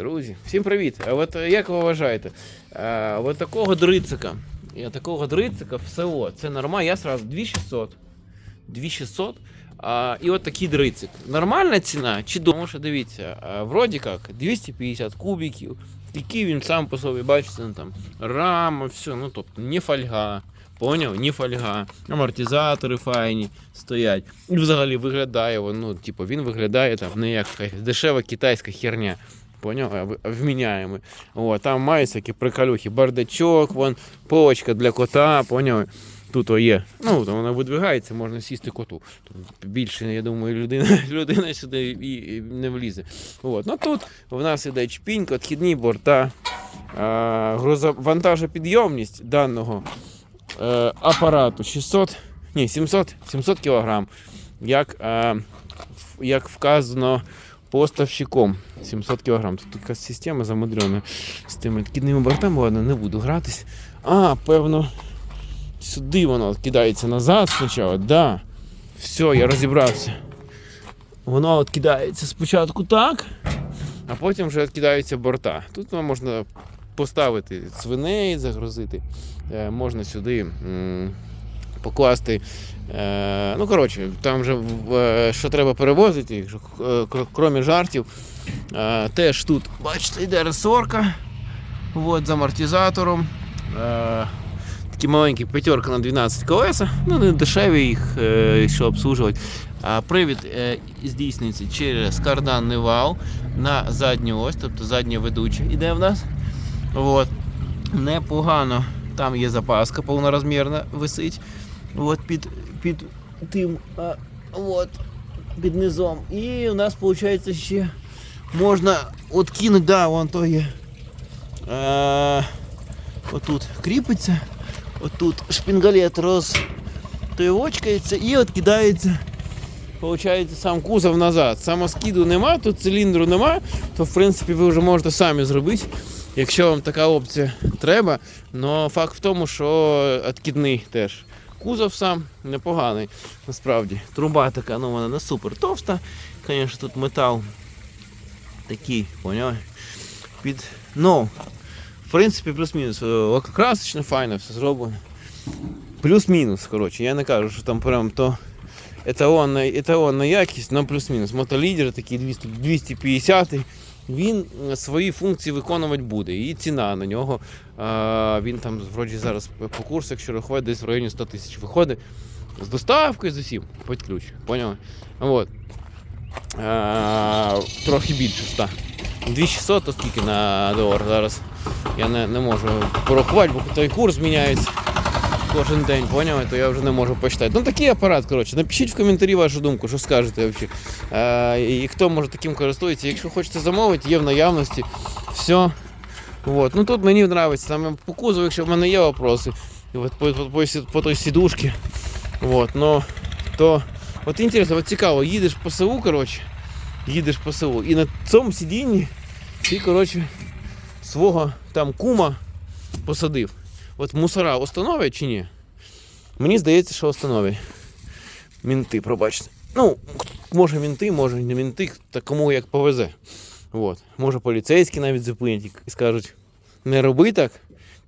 Друзі, всім привіт! А от е, як ви вважаєте? А, от такого дрицика, я такого дрицика в село, це нормально, я сразу 2600. 2600. А, і от такий дрицик. Нормальна ціна? Чи тому що дивіться, а, вроді як 250 кубиків, який він сам по собі, бачите, ну, там рама, все, ну тобто не фольга. Поняв? Ні фольга, амортизатори файні стоять. І взагалі виглядає він, ну, типу, він виглядає там не як якась дешева китайська херня. Поняв? Вміняємий. О, там мають такі приколюхи, бардачок, вон, полочка для кота, поняв? Тут є. Ну, то вона видвигається, можна сісти коту. Тут більше, я думаю, людина, людина сюди і, не влізе. От. Ну тут в нас іде чпінька, відхідні борта, вантажопідйомність даного е, апарату 600, ні, 700, 700 кг, як, е, як вказано поставщиком 700 кг. Тут якась система замудрена з тими відкидними бортами, ладно, не буду гратись. А, певно, сюди воно кидається назад спочатку, да. Все, я розібрався. Воно от кидається спочатку так, а потім вже відкидаються борта. Тут вам можна поставити свиней, загрузити. Е, можна сюди покласти. Е, ну, коротше, там вже е, що треба перевозити, е, крім жартів. Теж тут, бачите, йде ресорка от, з амортизатором. Такі маленькі п'ятерка на 12 колеса. Ну, не дешеві їх, що обслужувати. А привід здійснюється через карданний вал на задню ось, тобто задня ведуча іде в нас. От. Непогано. Там є запаска повнорозмірна висить. От під, під тим. А, от, під низом. І у нас виходить ще можна откинути, да, вон то є. Е, отут кріпиться. Отут шпінгалет розтоєвочкається і откидається. Получається сам кузов назад. Самоскиду нема, тут циліндру нема, то в принципі ви вже можете самі зробити, якщо вам така опція треба. Но факт в тому, що відкидний теж. Кузов сам непоганий, насправді. Труба така, ну вона не супер товста. Звісно, тут метал такий, поняв? Під. Ну, в принципі, плюс-мінус. Е, Лакокрасочно, файно, все зроблено. Плюс-мінус, коротше, я не кажу, що там прям то еталонна, еталонна якість, але плюс-мінус. Мотолідер такий 200, 250 він е, свої функції виконувати буде. І ціна на нього. Він там вроді зараз по курсу, якщо рахувати, десь в районі 100 тисяч виходить. З доставкою з усім під ключ. Поняли? От. А, трохи більше 100. 2600, то скільки на долар зараз. Я не, не можу порахувати, бо той курс міняється кожен день, поняли? То я вже не можу почитати. Ну такий апарат, коротше. Напишіть в коментарі вашу думку, що скажете взагалі. Е, і хто може таким користується. Якщо хочете замовити, є в наявності. Все. Вот. Ну тут мені подобається. Там по кузову, якщо в мене є вопроси, от по, по, по, по той сідушці. Вот. Но, то от інтересно, от цікаво, їдеш по селу, коротше, їдеш по селу, і на цьому сидінні ти, коротше, свого там кума посадив. От мусора установлять чи ні? Мені здається, що установлять. Мінти, пробачте. Ну, може мінти, може не мінти, та кому як повезе. От. Може поліцейські навіть зупинять і скажуть, не роби так,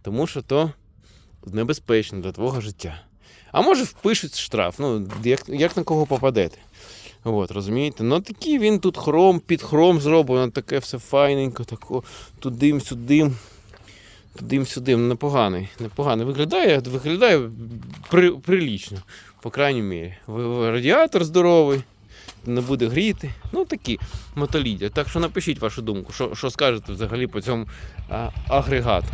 тому що то небезпечно для твого життя. А може впишуть штраф, ну, як, як на кого попадете. От, розумієте? Ну такий він тут хром під хром зроблено, таке все файненько, тако, тудим-сюдим. Тудим-сюдим, непоганий. Непоганий. Виглядає, виглядає при, прилічно, по крайній мірі. Радіатор здоровий, не буде гріти. Ну такі мотолідя. Так що напишіть вашу думку, що, що скажете взагалі по цьому а, агрегату.